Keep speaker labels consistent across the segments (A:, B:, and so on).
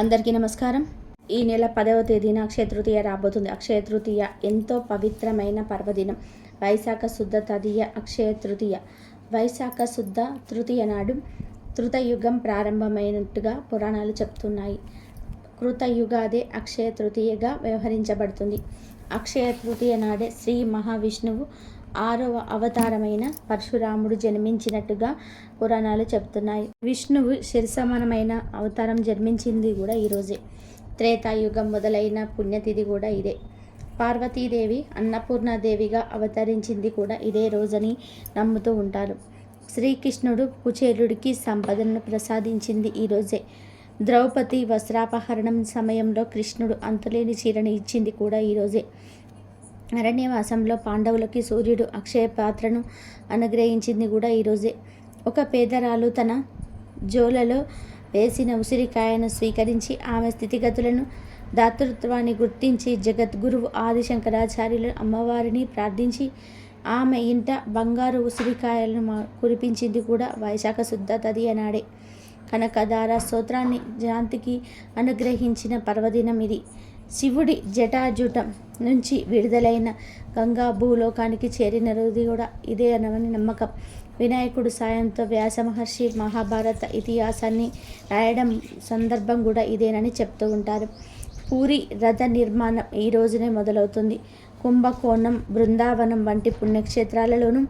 A: అందరికీ నమస్కారం. ఈ నెల పదవ తేదీన అక్షయ తృతీయ రాబోతుంది. అక్షయ తృతీయ ఎంతో పవిత్రమైన పర్వదినం. వైశాఖ శుద్ధ తదియ అక్షయ తృతీయ. వైశాఖ శుద్ధ తృతీయ నాడు తృతయుగం ప్రారంభమైనట్టుగా పురాణాలు చెప్తున్నాయి. కృతయుగాదే అక్షయ తృతీయగా వ్యవహరించబడుతుంది. అక్షయ తృతీయ నాడే శ్రీ మహావిష్ణువు ఆరవ అవతారమైన పరశురాముడు జన్మించినట్టుగా పురాణాలు చెప్తున్నాయి. విష్ణువు శిరసమానమైన అవతారం జన్మించింది కూడా ఈరోజే త్రేతాయుగం మొదలైన పుణ్యతిథి కూడా ఇదే. పార్వతీదేవి అన్నపూర్ణాదేవిగా అవతరించింది కూడా ఇదే రోజని నమ్ముతూ ఉంటారు. శ్రీకృష్ణుడు కుచేరుడికి సంపదను ప్రసాదించింది ఈరోజే ద్రౌపది వస్త్రాపహరణం సమయంలో కృష్ణుడు అంతులేని చీరను ఇచ్చింది కూడా ఈరోజే అరణ్యవాసంలో పాండవులకి సూర్యుడు అక్షయ పాత్రను అనుగ్రహించింది కూడా ఈరోజే ఒక పేదరాలు తన జోలలో వేసిన ఉసిరికాయను స్వీకరించి ఆమె స్థితిగతులను దాతృత్వాన్ని గుర్తించి జగద్గురువు ఆదిశంకరాచార్యులు అమ్మవారిని ప్రార్థించి ఆమె ఇంట బంగారు ఉసిరికాయలను మా- కురిపించింది కూడా వైశాఖ శుద్ధ తది అనాడే కనకదార స్తోత్రాన్ని జాంతికి అనుగ్రహించిన పర్వదినం ఇది. శివుడి జటాజుటం నుంచి విడుదలైన గంగా భూలోకానికి చేరిన రోజు కూడా ఇదే అనవని నమ్మకం. వినాయకుడు సాయంతో వ్యాస మహర్షి మహాభారత ఇతిహాసాన్ని రాయడం సందర్భం కూడా ఇదేనని చెప్తూ ఉంటారు. పూరి రథ నిర్మాణం ఈ రోజునే మొదలవుతుంది. కుంభకోణం బృందావనం వంటి పుణ్యక్షేత్రాలలోనూ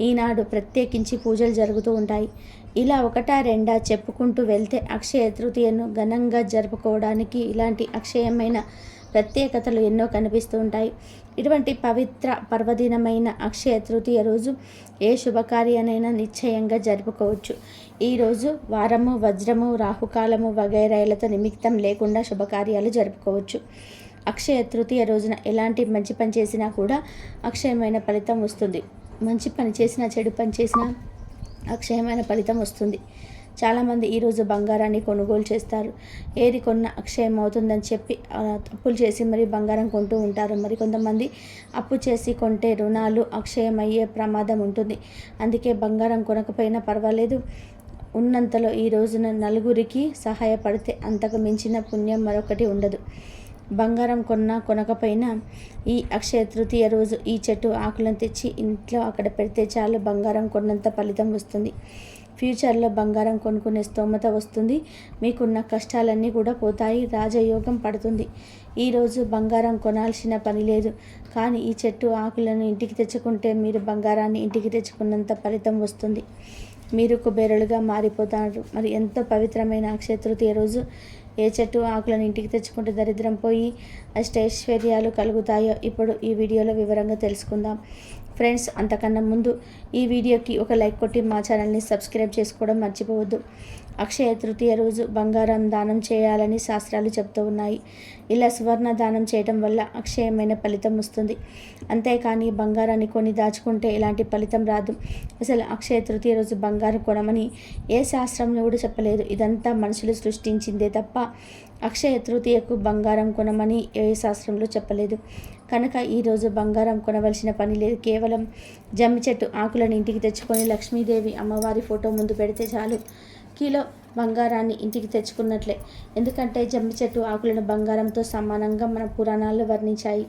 A: ఈనాడు ప్రత్యేకించి పూజలు జరుగుతూ ఉంటాయి. ఇలా ఒకటా రెండా చెప్పుకుంటూ వెళ్తే అక్షయ తృతీయను ఘనంగా జరుపుకోవడానికి ఇలాంటి అక్షయమైన ప్రత్యేకతలు ఎన్నో కనిపిస్తూ ఉంటాయి. ఇటువంటి పవిత్ర పర్వదినమైన అక్షయ తృతీయ రోజు ఏ శుభకార్యానైనా నిశ్చయంగా జరుపుకోవచ్చు. ఈరోజు వారము వజ్రము రాహుకాలము వగైరాలతో నిమిత్తం లేకుండా శుభకార్యాలు జరుపుకోవచ్చు. అక్షయ తృతీయ రోజున ఎలాంటి మంచి పని చేసినా కూడా అక్షయమైన ఫలితం వస్తుంది. మంచి పని చేసినా చెడు పని చేసినా అక్షయమైన ఫలితం వస్తుంది. చాలామంది ఈరోజు బంగారాన్ని కొనుగోలు చేస్తారు. ఏది కొన్న అక్షయం అవుతుందని చెప్పి అప్పులు చేసి మరి బంగారం కొంటూ ఉంటారు. మరి కొంతమంది అప్పు చేసి కొంటే రుణాలు అక్షయం అయ్యే ప్రమాదం ఉంటుంది. అందుకే బంగారం కొనకపోయినా పర్వాలేదు. ఉన్నంతలో ఈ రోజున నలుగురికి సహాయపడితే అంతకు మించిన పుణ్యం మరొకటి ఉండదు. బంగారం కొన్నా కొనకపోయినా ఈ అక్షయ తృతీయ రోజు ఈ చెట్టు ఆకులను తెచ్చి ఇంట్లో అక్కడ పెడితే చాలు బంగారం కొన్నంత ఫలితం వస్తుంది. ఫ్యూచర్లో బంగారం కొనుక్కునే స్తోమత వస్తుంది. మీకున్న కష్టాలన్నీ కూడా పోతాయి. రాజయోగం పడుతుంది. ఈరోజు బంగారం కొనాల్సిన పని లేదు. కానీ ఈ చెట్టు ఆకులను ఇంటికి తెచ్చుకుంటే మీరు బంగారాన్ని ఇంటికి తెచ్చుకున్నంత ఫలితం వస్తుంది. మీరు కుబేరులుగా మారిపోతారు. మరి ఎంతో పవిత్రమైన అక్షయ తృతీయ రోజు ఏ చెట్టు ఆకులను ఇంటికి తెచ్చుకుంటే దరిద్రం పోయి అష్టైశ్వర్యాలు కలుగుతాయో ఇప్పుడు ఈ వీడియోలో వివరంగా తెలుసుకుందాం. ఫ్రెండ్స్ అంతకన్నా ముందు ఈ వీడియోకి ఒక లైక్ కొట్టి మా ఛానల్ని సబ్స్క్రైబ్ చేసుకోవడం మర్చిపోవద్దు. అక్షయ తృతీయ రోజు బంగారం దానం చేయాలని శాస్త్రాలు చెప్తూ ఉన్నాయి. ఇలా సువర్ణ దానం చేయడం వల్ల అక్షయమైన ఫలితం వస్తుంది. అంతేకాని బంగారాన్ని కొని దాచుకుంటే ఎలాంటి ఫలితం రాదు. అసలు అక్షయ తృతీయ రోజు బంగారం కొనమని ఏ శాస్త్రంలో కూడా చెప్పలేదు. ఇదంతా మనుషులు సృష్టించిందే తప్ప అక్షయ తృతీయకు బంగారం కొనమని ఏ శాస్త్రంలో చెప్పలేదు. కనుక ఈరోజు బంగారం కొనవలసిన పని లేదు. కేవలం జమ్మి చెట్టు ఆకులను ఇంటికి తెచ్చుకొని లక్ష్మీదేవి అమ్మవారి ఫోటో ముందు పెడితే చాలు. కిలో బంగారాన్ని ఇంటికి తెచ్చుకున్నట్లే. ఎందుకంటే జమ్మి చెట్టు ఆకులను బంగారంతో సమానంగా మన పురాణాలు వర్ణించాయి.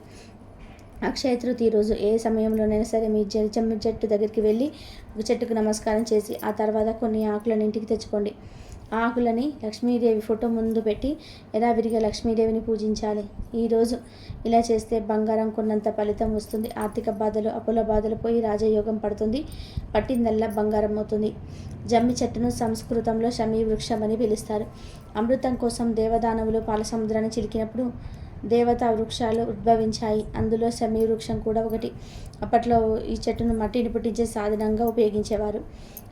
A: అక్షయ తృతీయ రోజు ఏ సమయంలోనైనా సరే మీ జమ్మి చెట్టు దగ్గరికి వెళ్ళి ఒక చెట్టుకు నమస్కారం చేసి ఆ తర్వాత కొన్ని ఆకులను ఇంటికి తెచ్చుకోండి. ఆకులని లక్ష్మీదేవి ఫోటో ముందు పెట్టి యథావిధిగా లక్ష్మీదేవిని పూజించాలి. ఈరోజు ఇలా చేస్తే బంగారం కొన్నంత ఫలితం వస్తుంది. ఆర్థిక బాధలు అప్పుల బాధలు పోయి రాజయోగం పడుతుంది. పట్టిందల్లా బంగారం అవుతుంది. జమ్మి చెట్టును సంస్కృతంలో శమీ వృక్షం అని పిలుస్తారు. అమృతం కోసం దేవదానవులు పాల సముద్రాన్ని చిలికినప్పుడు దేవతా వృక్షాలు ఉద్భవించాయి. అందులో శమీ వృక్షం కూడా ఒకటి. అప్పట్లో ఈ చెట్టును మట్టిని పుట్టించే సాధనంగా ఉపయోగించేవారు.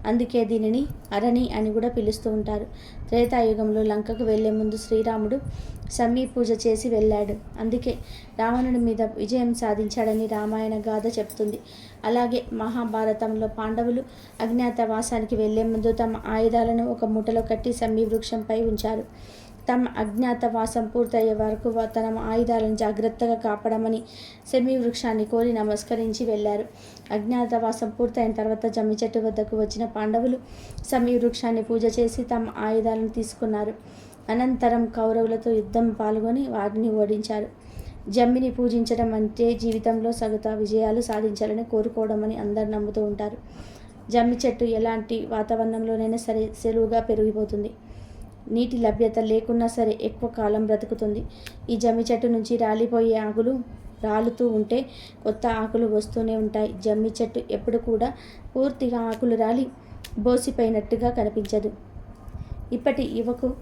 A: అందుకే దీనిని అరణి అని కూడా పిలుస్తూ ఉంటారు. త్రేతాయుగంలో లంకకు వెళ్ళే ముందు శ్రీరాముడు సమీ పూజ చేసి వెళ్ళాడు. అందుకే రావణుడి మీద విజయం సాధించాడని రామాయణ గాథ చెప్తుంది. అలాగే మహాభారతంలో పాండవులు అజ్ఞాతవాసానికి వెళ్ళే ముందు తమ ఆయుధాలను ఒక మూటలో కట్టి సమీ వృక్షంపై ఉంచారు. తమ అజ్ఞాతవాసం పూర్తయ్యే వరకు తన ఆయుధాలను జాగ్రత్తగా కాపాడమని సెమీ వృక్షాన్ని కోరి నమస్కరించి వెళ్ళారు. అజ్ఞాతవాసం పూర్తయిన తర్వాత జమ్మి చెట్టు వద్దకు వచ్చిన పాండవులు సమీ వృక్షాన్ని పూజ చేసి తమ ఆయుధాలను తీసుకున్నారు. అనంతరం కౌరవులతో యుద్ధం పాల్గొని వారిని ఓడించారు. జమ్మిని పూజించడం అంటే జీవితంలో సగత విజయాలు సాధించాలని కోరుకోవడం అని అందరు నమ్ముతూ ఉంటారు. జమ్మి చెట్టు ఎలాంటి వాతావరణంలోనైనా సరే సెలువుగా పెరిగిపోతుంది. నీటి లభ్యత లేకున్నా సరే ఎక్కువ కాలం బ్రతుకుతుంది. ఈ జమ్మి చెట్టు నుంచి రాలిపోయే ఆకులు రాలుతూ ఉంటే కొత్త ఆకులు వస్తూనే ఉంటాయి. జమ్మి చెట్టు ఎప్పుడు కూడా పూర్తిగా ఆకులు రాలి బోసిపోయినట్టుగా కనిపించదు. ఇప్పటి యువకు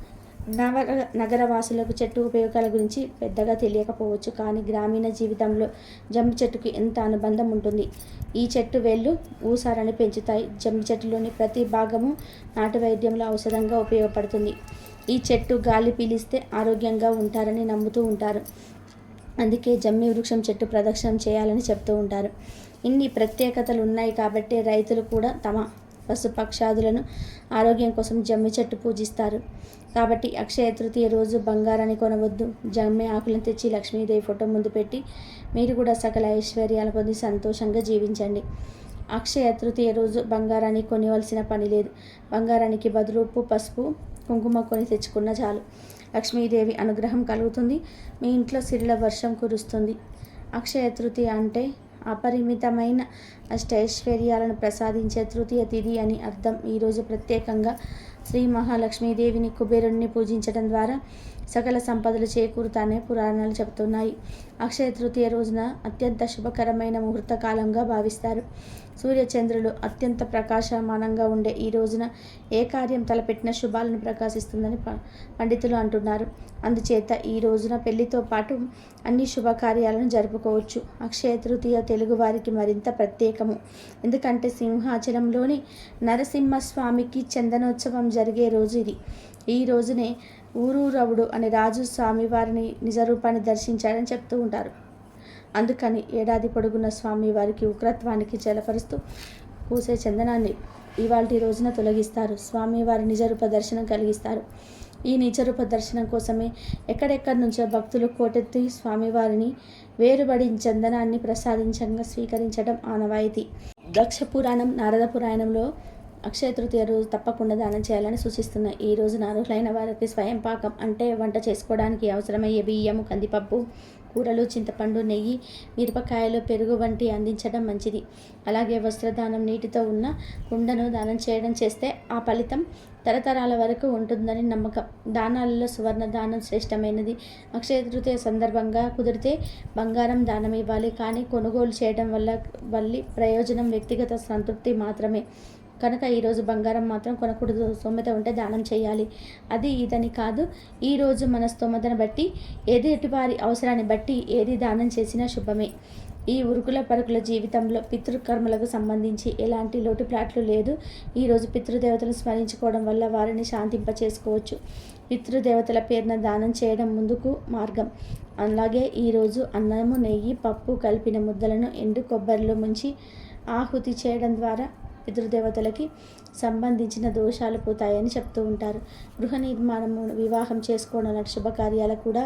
A: నగర నగరవాసులకు చెట్టు ఉపయోగాల గురించి పెద్దగా తెలియకపోవచ్చు కానీ గ్రామీణ జీవితంలో జమ్మి చెట్టుకి ఎంత అనుబంధం ఉంటుంది? ఈ చెట్టు వేళ్ళు ఊసారాన్ని పెంచుతాయి. జమ్మి చెట్టులోని ప్రతి భాగము నాటు వైద్యంలో ఔషధంగా ఉపయోగపడుతుంది. ఈ చెట్టు గాలి పీలిస్తే ఆరోగ్యంగా ఉంటారని నమ్ముతూ ఉంటారు. అందుకే జమ్మి వృక్షం చెట్టు ప్రదక్షిణం చేయాలని చెప్తూ ఉంటారు. ఇన్ని ప్రత్యేకతలు ఉన్నాయి కాబట్టి రైతులు కూడా తమ పశుపక్షాదులను ఆరోగ్యం కోసం జమ్మి చెట్టు పూజిస్తారు. కాబట్టి అక్షయ తృతీయ రోజు బంగారాన్ని కొనవద్దు. జమ్మి ఆకులను తెచ్చి లక్ష్మీదేవి ఫోటో ముందు పెట్టి మీరు కూడా సకల ఐశ్వర్యాలు పొంది సంతోషంగా జీవించండి. అక్షయ తృతీయ రోజు బంగారాన్ని కొనివలసిన పని లేదు. బంగారానికి బదులు ఉప్పు పసుపు కుంకుమ కొని తెచ్చుకున్న చాలు. లక్ష్మీదేవి అనుగ్రహం కలుగుతుంది. మీ ఇంట్లో సిరిల వర్షం కురుస్తుంది. అక్షయ తృతీయ అంటే అపరిమితమైన అష్టైశ్వర్యాలను ప్రసాదించే తృతీయ తిథి అని అర్థం. ఈరోజు ప్రత్యేకంగా శ్రీ మహాలక్ష్మీదేవిని కుబేరుణ్ణి పూజించడం ద్వారా సకల సంపదలు చేకూరుతానే పురాణాలు చెబుతున్నాయి. అక్షయ తృతీయ రోజున అత్యంత శుభకరమైన ముహూర్త కాలంగా భావిస్తారు. సూర్యచంద్రులు అత్యంత ప్రకాశమానంగా ఉండే ఈ రోజున ఏ కార్యం తలపెట్టిన శుభాలను ప్రకాశిస్తుందని పండితులు అంటున్నారు. అందుచేత ఈ రోజున పెళ్ళితో పాటు అన్ని శుభకార్యాలను జరుపుకోవచ్చు. అక్షయ తృతీయ తెలుగు వారికి మరింత ప్రత్యేకము. ఎందుకంటే సింహాచలంలోని నరసింహస్వామికి చందనోత్సవం జరిగే రోజు ఇది. ఈ రోజునే ఊరూరవుడు అనే రాజు స్వామివారిని నిజరూపాన్ని దర్శించారని చెప్తూ ఉంటారు. అందుకని ఏడాది పొడుగున్న స్వామివారికి ఉగ్రత్వానికి జలపరుస్తూ పూసే చందనాన్ని ఇవాళ రోజున తొలగిస్తారు. స్వామివారి నిజరూప దర్శనం కలిగిస్తారు. ఈ నిజరూప దర్శనం కోసమే ఎక్కడెక్కడి నుంచో భక్తులు కోటెత్తి స్వామివారిని వేరుబడి చందనాన్ని ప్రసాదించంగా స్వీకరించడం ఆనవాయితీ. దక్ష పురాణం నారద పురాణంలో అక్షయ తృతీయ రోజు తప్పకుండా దానం చేయాలని సూచిస్తున్నాయి. ఈ రోజున అర్హులైన వారికి స్వయం పాకం అంటే వంట చేసుకోవడానికి అవసరమయ్యే బియ్యము కందిపప్పు కూరలు చింతపండు నెయ్యి మిరపకాయలు పెరుగు వంటి అందించడం మంచిది. అలాగే వస్త్రదానం నీటితో ఉన్న కుండను దానం చేయడం చేస్తే ఆ ఫలితం తరతరాల వరకు ఉంటుందని నమ్మకం. దానాలలో సువర్ణ దానం శ్రేష్టమైనది. అక్షయ తృతీయ సందర్భంగా కుదిరితే బంగారం దానం ఇవ్వాలి. కానీ కొనుగోలు చేయడం వల్ల వల్లి ప్రయోజనం వ్యక్తిగత సంతృప్తి మాత్రమే. కనుక ఈరోజు బంగారం మాత్రం కొనకూడదు. స్తోమత ఉంటే దానం చేయాలి. అది ఇదని కాదు. ఈరోజు మన స్తోమతను బట్టి ఏది ఎటువారి అవసరాన్ని బట్టి ఏది దానం చేసినా శుభమే. ఈ ఉరుకుల పరుకుల జీవితంలో పితృకర్మలకు సంబంధించి ఎలాంటి లోటుప్లాట్లు లేదు. ఈరోజు పితృదేవతలను స్మరించుకోవడం వల్ల వారిని శాంతింప చేసుకోవచ్చు పితృదేవతల పేరున దానం చేయడం ముందుకు మార్గం. అలాగే ఈరోజు అన్నము నెయ్యి పప్పు కలిపిన ముద్దలను ఎండు కొబ్బరిలో ముంచి ఆహుతి చేయడం ద్వారా పితృదేవతలకి సంబంధించిన దోషాలు పోతాయని చెప్తూ ఉంటారు. గృహ నిర్మాణము వివాహం చేసుకోవడం లాంటి శుభకార్యాలు కూడా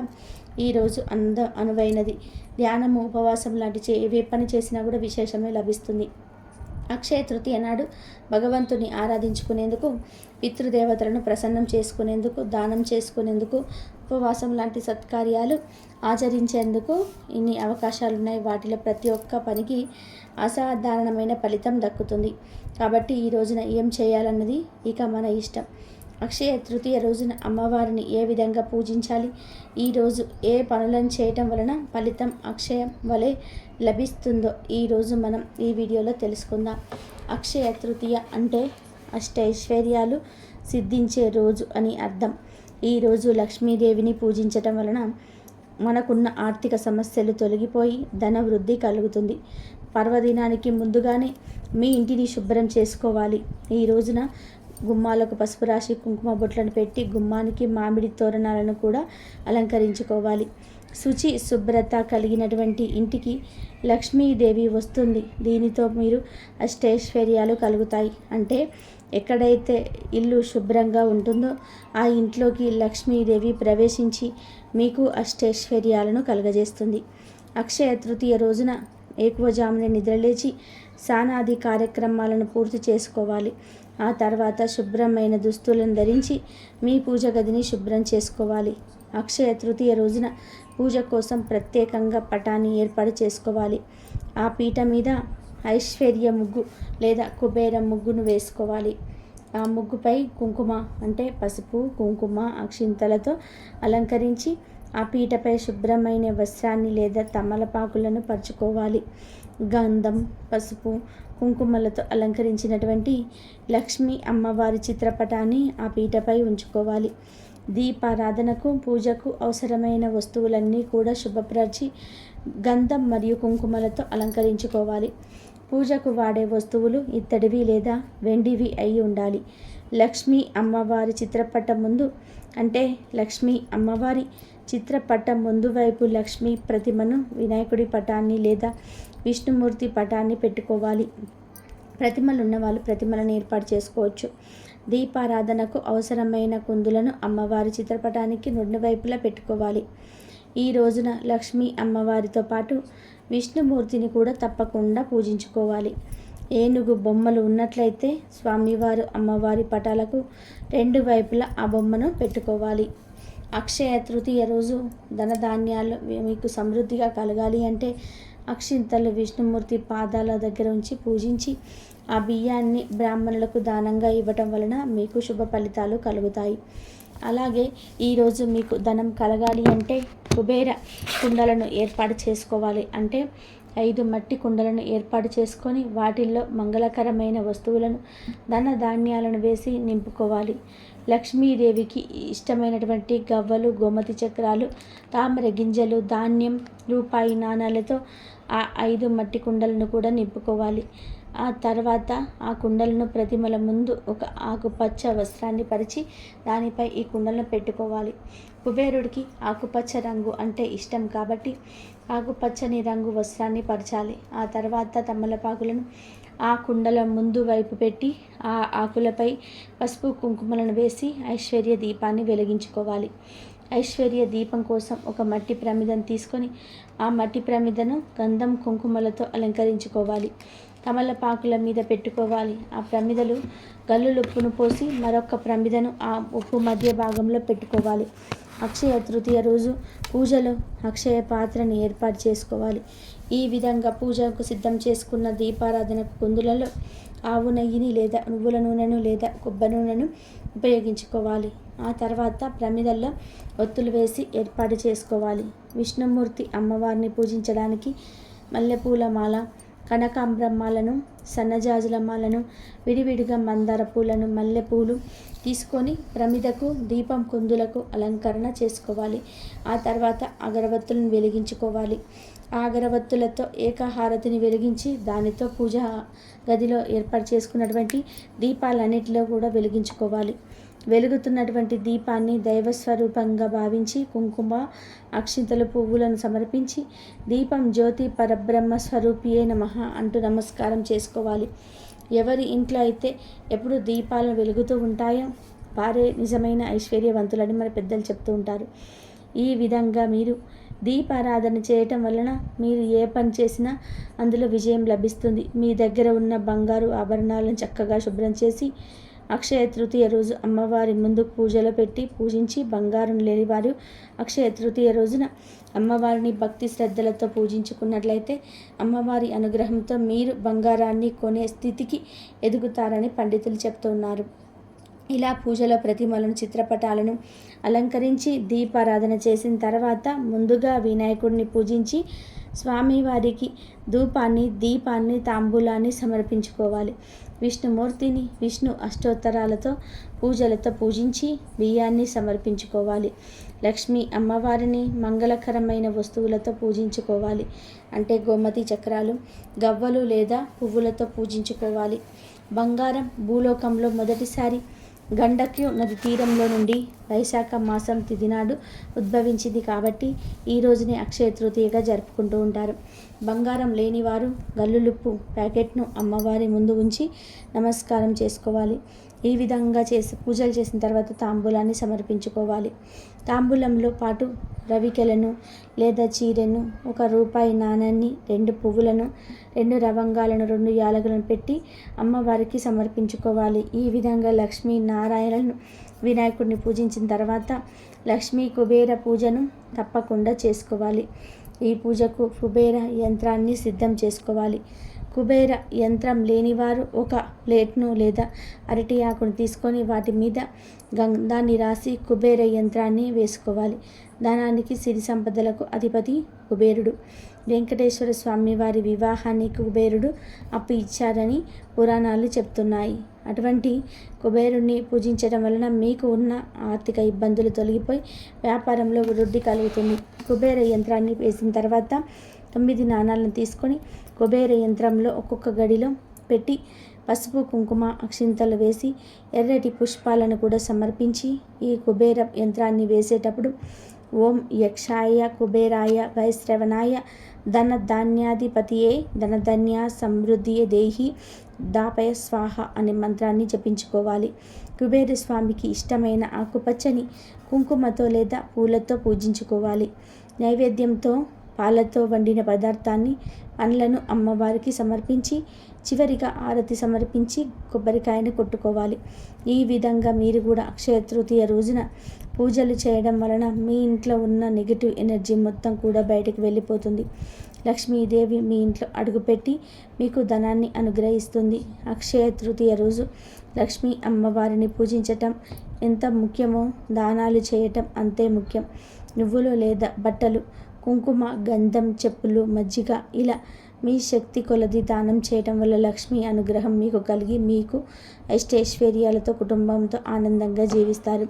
A: ఈరోజు అంద అనువైనది. ధ్యానము ఉపవాసం లాంటి చే ఏ పని చేసినా కూడా విశేషమే లభిస్తుంది. అక్షయ తృతీయ నాడు భగవంతుని ఆరాధించుకునేందుకు పితృదేవతలను ప్రసన్నం చేసుకునేందుకు దానం చేసుకునేందుకు ఉపవాసం లాంటి సత్కార్యాలు ఆచరించేందుకు ఇన్ని అవకాశాలు ఉన్నాయి వాటిలో ప్రతి ఒక్క పనికి అసాధారణమైన ఫలితం దక్కుతుంది. కాబట్టి ఈ రోజున ఏం చేయాలన్నది ఇక మన ఇష్టం. అక్షయ తృతీయ రోజున అమ్మవారిని ఏ విధంగా పూజించాలి? ఈరోజు ఏ పనులను చేయటం వలన ఫలితం అక్షయం వలె లభిస్తుందో ఈరోజు మనం ఈ వీడియోలో తెలుసుకుందాం. అక్షయ తృతీయ అంటే అష్టైశ్వర్యాలు సిద్ధించే రోజు అని అర్థం. ఈరోజు లక్ష్మీదేవిని పూజించటం వలన మనకున్న ఆర్థిక సమస్యలు తొలగిపోయి ధన వృద్ధి కలుగుతుంది. పర్వదినానికి ముందుగానే మీ ఇంటిని శుభ్రం చేసుకోవాలి. ఈ రోజున గుమ్మాలకు పసుపు రాసి కుంకుమ బొట్లను పెట్టి గుమ్మానికి మామిడి తోరణాలను కూడా అలంకరించుకోవాలి. శుచి శుభ్రత కలిగినటువంటి ఇంటికి లక్ష్మీదేవి వస్తుంది. దీనితో మీరు అష్టైశ్వర్యాలు కలుగుతాయి. అంటే ఎక్కడైతే ఇల్లు శుభ్రంగా ఉంటుందో ఆ ఇంట్లోకి లక్ష్మీదేవి ప్రవేశించి మీకు అష్టైశ్వర్యాలను కలుగజేస్తుంది. అక్షయ తృతీయ రోజున ఎక్కువజామున నిద్రలేచి సానాది కార్యక్రమాలను పూర్తి చేసుకోవాలి. ఆ తర్వాత శుభ్రమైన దుస్తులను ధరించి మీ పూజ గదిని శుభ్రం చేసుకోవాలి. అక్షయ తృతీయ రోజున పూజ కోసం ప్రత్యేకంగా పటాన్ని ఏర్పాటు చేసుకోవాలి. ఆ పీట మీద ఐశ్వర్య ముగ్గు లేదా కుబేర ముగ్గును వేసుకోవాలి. ఆ ముగ్గుపై కుంకుమ అంటే పసుపు కుంకుమ అక్షింతలతో అలంకరించి ఆ పీటపై శుభ్రమైన వస్త్రాన్ని లేదా తమలపాకులను పరుచుకోవాలి. గంధం పసుపు కుంకుమలతో అలంకరించినటువంటి లక్ష్మీ అమ్మవారి చిత్రపటాన్ని ఆ పీటపై ఉంచుకోవాలి. దీపారాధనకు పూజకు అవసరమైన వస్తువులన్నీ కూడా శుభ్రపరిచి గంధం మరియు కుంకుమలతో అలంకరించుకోవాలి. పూజకు వాడే వస్తువులు ఇత్తడివి లేదా వెండివి అయి ఉండాలి. లక్ష్మీ అమ్మవారి చిత్రపటం ముందు అంటే లక్ష్మీ అమ్మవారి చిత్రపటం ముందు వైపు లక్ష్మీ ప్రతిమను వినాయకుడి పటాన్ని లేదా విష్ణుమూర్తి పటాన్ని పెట్టుకోవాలి. ప్రతిమలు ఉన్నవాళ్ళు ప్రతిమలను ఏర్పాటు చేసుకోవచ్చు. దీపారాధనకు అవసరమైన కుందులను అమ్మవారి చిత్రపటానికి రెండు వైపులా పెట్టుకోవాలి. ఈ రోజున లక్ష్మీ అమ్మవారితో పాటు విష్ణుమూర్తిని కూడా తప్పకుండా పూజించుకోవాలి. ఏనుగు బొమ్మలు ఉన్నట్లయితే స్వామివారు అమ్మవారి పటాలకు రెండు వైపులా ఆ బొమ్మను పెట్టుకోవాలి. అక్షయ తృతీయ రోజు ధనధాన్యాలు మీకు సమృద్ధిగా కలగాలి అంటే అక్షింతలు విష్ణుమూర్తి పాదాల దగ్గర ఉంచి పూజించి ఆ బియ్యాన్ని బ్రాహ్మణులకు దానంగా ఇవ్వటం వలన మీకు శుభ ఫలితాలు కలుగుతాయి. అలాగే ఈరోజు మీకు ధనం కలగాలి అంటే కుబేర కుండలను ఏర్పాటు చేసుకోవాలి అంటే ఐదు మట్టి కుండలను ఏర్పాటు చేసుకొని వాటిల్లో మంగళకరమైన వస్తువులను ధన ధాన్యాలను వేసి నింపుకోవాలి. లక్ష్మీదేవికి ఇష్టమైనటువంటి గవ్వలు గోమతి చక్రాలు తామర గింజలు ధాన్యం రూపాయి నాణాలతో ఆ ఐదు మట్టి కుండలను కూడా నింపుకోవాలి. ఆ తర్వాత ఆ కుండలను ప్రతిమల ముందు ఒక ఆకుపచ్చ వస్త్రాన్ని పరిచి దానిపై ఈ కుండలను పెట్టుకోవాలి. కుబేరుడికి ఆకుపచ్చ రంగు అంటే ఇష్టం కాబట్టి ఆకుపచ్చని రంగు వస్త్రాన్ని పరచాలి. ఆ తర్వాత తమలపాకులను ఆ కుండల ముందు వైపు పెట్టి ఆ ఆకులపై పసుపు కుంకుమలను వేసి ఐశ్వర్య దీపాన్ని వెలిగించుకోవాలి. ఐశ్వర్య దీపం కోసం ఒక మట్టి ప్రమిదను తీసుకొని ఆ మట్టి ప్రమిదను గంధం కుంకుమలతో అలంకరించుకోవాలి. తమలపాకుల మీద పెట్టుకోవాలి. ఆ ప్రమిదలు గల్లులుప్పును పోసి మరొక ప్రమిదను ఆ ఉప్పు మధ్య భాగంలో పెట్టుకోవాలి. అక్షయ తృతీయ రోజు పూజలో అక్షయ పాత్రని ఏర్పాటు చేసుకోవాలి. ఈ విధంగా పూజకు సిద్ధం చేసుకున్న దీపారాధన కుందులలో ఆవు నెయ్యిని లేదా నువ్వుల నూనెను లేదా కొబ్బరి నూనెను ఉపయోగించుకోవాలి. ఆ తర్వాత ప్రమిదల్లో ఒత్తులు వేసి ఏర్పాటు చేసుకోవాలి. విష్ణుమూర్తి అమ్మవారిని పూజించడానికి మల్లెపూల మాల కనకాంబ్రమ్మాలను సన్నజాజుల మాలను విడివిడిగా మందార పూలను మల్లెపూలు తీసుకొని ప్రమిదకు దీపం కుందులకు అలంకరణ చేసుకోవాలి. ఆ తర్వాత అగరబత్తులను వెలిగించుకోవాలి. ఆగరవత్తులతో అగరవత్తులతో ఏకహారతిని వెలిగించి దానితో పూజ గదిలో ఏర్పాటు చేసుకున్నటువంటి దీపాలన్నిటిలో కూడా వెలిగించుకోవాలి. వెలుగుతున్నటువంటి దీపాన్ని దైవస్వరూపంగా భావించి కుంకుమ అక్షింతలు పువ్వులను సమర్పించి దీపం జ్యోతి పరబ్రహ్మ స్వరూపియే నమ అంటూ నమస్కారం చేసుకోవాలి. ఎవరి ఇంట్లో అయితే ఎప్పుడు దీపాలు వెలుగుతూ ఉంటాయో వారే నిజమైన ఐశ్వర్యవంతులని మన పెద్దలు చెప్తూ ఉంటారు. ఈ విధంగా మీరు దీపారాధన చేయటం వలన మీరు ఏ పని చేసినా అందులో విజయం లభిస్తుంది. మీ దగ్గర ఉన్న బంగారు ఆభరణాలను చక్కగా శుభ్రం చేసి అక్షయ తృతీయ రోజు అమ్మవారి ముందు పూజలు పెట్టి పూజించి బంగారం లేని వారు అక్షయ తృతీయ రోజున అమ్మవారిని భక్తి శ్రద్ధలతో పూజించుకున్నట్లయితే అమ్మవారి అనుగ్రహంతో మీరు బంగారాన్ని కొనే స్థితికి ఎదుగుతారని పండితులు చెప్తున్నారు. ఇలా పూజలో ప్రతిమలను చిత్రపటాలను అలంకరించి దీపారాధన చేసిన తర్వాత ముందుగా వినాయకుడిని పూజించి స్వామివారికి ధూపాన్ని దీపాన్ని తాంబూలాన్ని సమర్పించుకోవాలి. విష్ణుమూర్తిని విష్ణు అష్టోత్తరాలతో పూజలతో పూజించి బియ్యాన్ని సమర్పించుకోవాలి. లక్ష్మి అమ్మవారిని మంగళకరమైన వస్తువులతో పూజించుకోవాలి. అంటే గోమతి చక్రాలు గవ్వలు లేదా పువ్వులతో పూజించుకోవాలి. బంగారం భూలోకంలో మొదటిసారి గండక్యు నది తీరంలో నుండి వైశాఖ మాసం తిదినాడు ఉద్భవించింది కాబట్టి ఈ రోజుని అక్షయ తృతీయగా జరుపుకుంటూ ఉంటారు. బంగారం లేనివారు గల్లులుప్పు ప్యాకెట్ను అమ్మవారి ముందు ఉంచి నమస్కారం చేసుకోవాలి. ఈ విధంగా చేసి పూజలు చేసిన తర్వాత తాంబూలాన్ని సమర్పించుకోవాలి. తాంబూలంలో పాటు రవికెలను లేదా చీరెను ఒక రూపాయి నాణాన్ని రెండు పువ్వులను రెండు లవంగాలను రెండు యాలకులను పెట్టి అమ్మవారికి సమర్పించుకోవాలి. ఈ విధంగా లక్ష్మీ నారాయణను వినాయకుడిని పూజించిన తర్వాత లక్ష్మీ కుబేర పూజను తప్పకుండా చేసుకోవాలి. ఈ పూజకు కుబేర యంత్రాన్ని సిద్ధం చేసుకోవాలి. కుబేర యంత్రం లేనివారు ఒక ప్లేట్ను లేదా అరటి ఆకును తీసుకొని వాటి మీద గంధాన్ని రాసి కుబేర యంత్రాన్ని వేసుకోవాలి. ధనానికి సిరి సంపదలకు అధిపతి కుబేరుడు. వెంకటేశ్వర స్వామి వారి వివాహాన్ని కుబేరుడు అప్పు ఇచ్చారని పురాణాలు చెప్తున్నాయి. అటువంటి కుబేరుణ్ణి పూజించడం వలన మీకు ఉన్న ఆర్థిక ఇబ్బందులు తొలగిపోయి వ్యాపారంలో వృద్ధి కలుగుతుంది. కుబేర యంత్రాన్ని వేసిన తర్వాత తొమ్మిది నాణాలను తీసుకొని కుబేర యంత్రంలో ఒక్కొక్క గడిలో పెట్టి పసుపు కుంకుమ అక్షింతలు వేసి ఎర్రటి పుష్పాలను కూడా సమర్పించి ఈ కుబేర యంత్రాన్ని వేసేటప్పుడు ఓం యక్షాయ కుబేరాయ వైశ్రవణాయ ధన ధాన్యాధిపతియే ధనధన్య సమృద్ధి దేహి దాపయ స్వాహ అనే మంత్రాన్ని జపించుకోవాలి. కుబేర స్వామికి ఇష్టమైన ఆకుపచ్చని కుంకుమతో లేదా పూలతో పూజించుకోవాలి. నైవేద్యంతో పాలతో వండిన పదార్థాన్ని పండ్లను అమ్మవారికి సమర్పించి చివరిగా ఆరతి సమర్పించి కొబ్బరికాయను కొట్టుకోవాలి. ఈ విధంగా మీరు కూడా అక్షయ తృతీయ రోజున పూజలు చేయడం వలన మీ ఇంట్లో ఉన్న నెగిటివ్ ఎనర్జీ మొత్తం కూడా బయటకు వెళ్ళిపోతుంది. లక్ష్మీదేవి మీ ఇంట్లో అడుగుపెట్టి మీకు ధనాన్ని అనుగ్రహిస్తుంది. అక్షయ తృతీయ రోజు లక్ష్మీ అమ్మవారిని పూజించటం ఎంత ముఖ్యమో దానాలు చేయటం అంతే ముఖ్యం. నువ్వులు లేదా బట్టలు కుంకుమ గంధం చెప్పులు మజ్జిగ ఇలా మీ శక్తి కొలది దానం చేయటం వల్ల లక్ష్మి అనుగ్రహం మీకు కలిగి మీకు అష్టైశ్వర్యాలతో కుటుంబంతో ఆనందంగా జీవిస్తారు.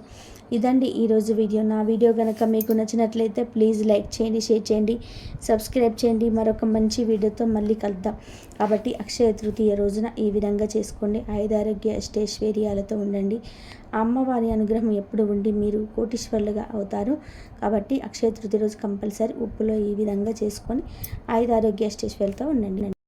A: ఇదండి ఈరోజు వీడియో. నా వీడియో కనుక మీకు నచ్చినట్లయితే ప్లీజ్ లైక్ చేయండి షేర్ చేయండి సబ్స్క్రైబ్ చేయండి. మరొక మంచి వీడియోతో మళ్ళీ కలుద్దాం. కాబట్టి అక్షయ తృతీయ రోజున ఈ విధంగా చేసుకోండి. ఆయుధారోగ్య అష్టైశ్వర్యాలతో ఉండండి. అమ్మవారి అనుగ్రహం ఎప్పుడు ఉండి మీరు కోటీశ్వర్లుగా అవుతారు. కాబట్టి అక్షయ తృతీయ రోజు కంపల్సరీ ఉప్పులో ఈ విధంగా చేసుకొని ఆయుధారోగ్య అష్టైశ్వర్యాలతో ఉండండి.